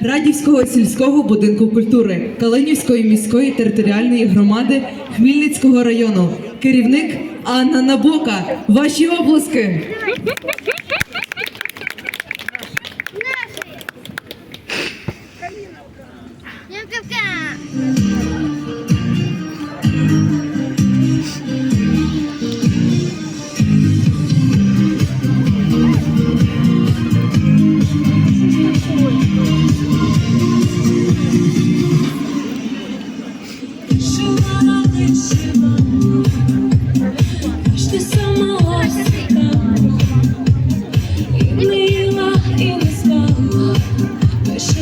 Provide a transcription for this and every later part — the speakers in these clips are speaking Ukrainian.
Радівського сільського будинку культури Калинівської міської територіальної громади Хмільницького району. Керівник Анна Набока. Ваші обласки. Ямка-ка!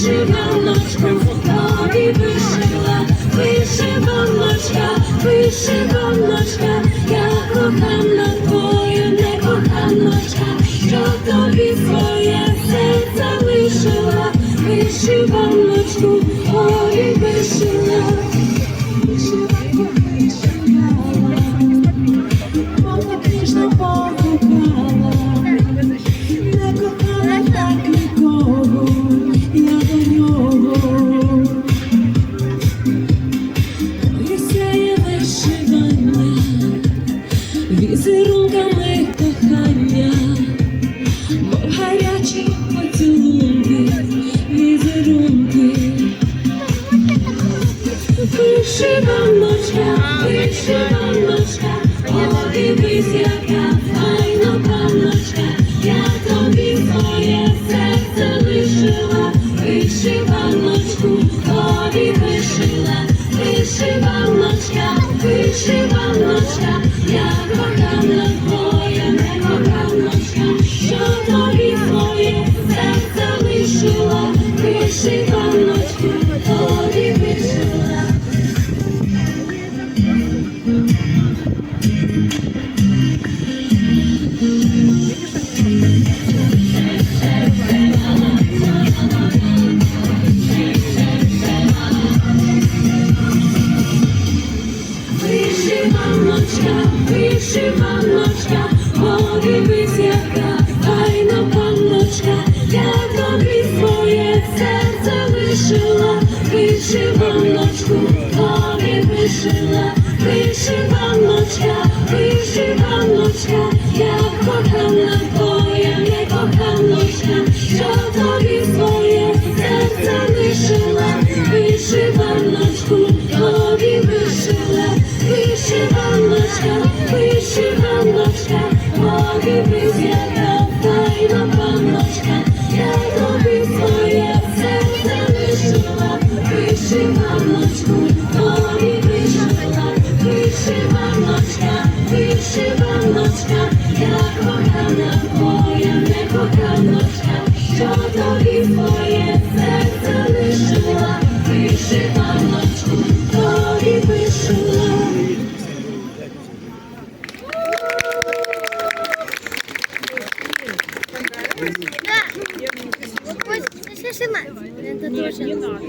вишиваночку, тобі вишила, вишиваночка, вишиваночка, я кохана твоя, некоханочка, що тобі своє серце лишила, вишиваночку, Вишиваночка, вишиваночка, о, дивись, яка файна панночка, я тобі своє серце лишила, вишиваночку, тобі вишила, вишиваночка, вишиваночка, я кохана твоя, не коханочка, що тобі своє серце лишила, вишиваночку, серце лишила, вишиваночку, тобі вишила, вишиваночка, ще сама. Это тоже. Мила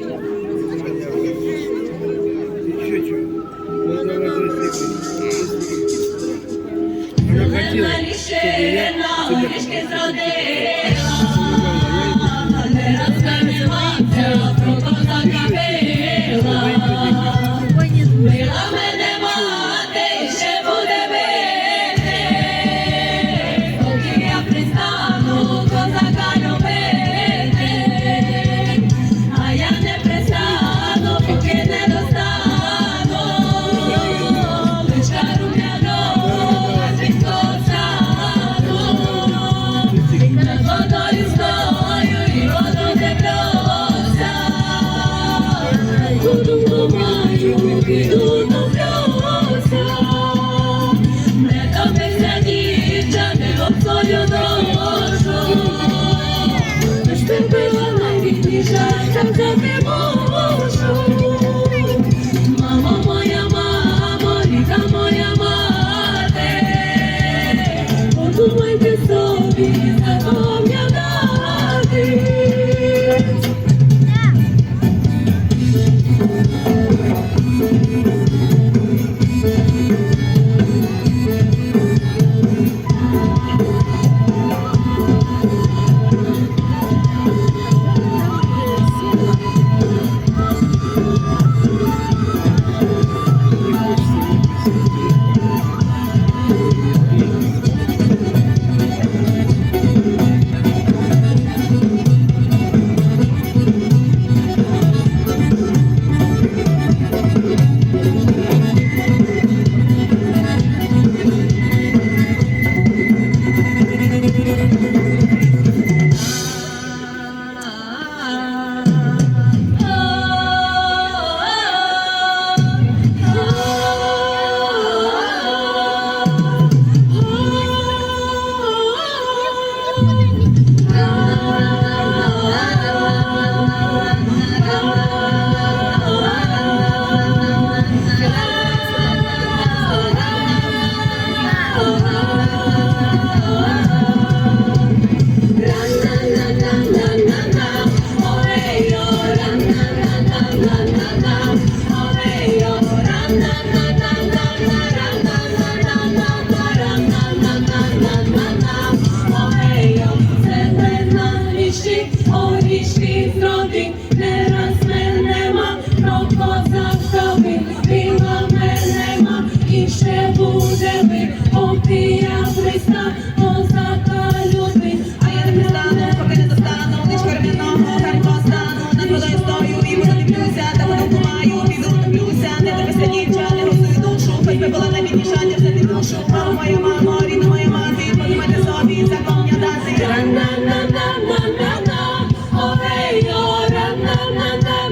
we will be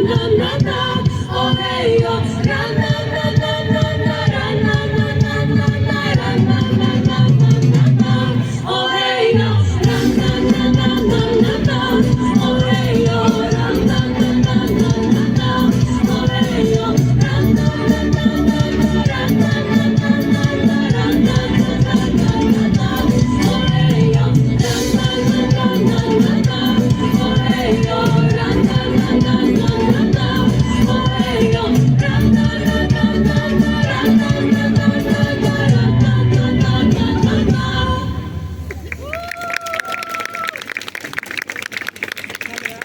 Na na na, Oh, hey, oh,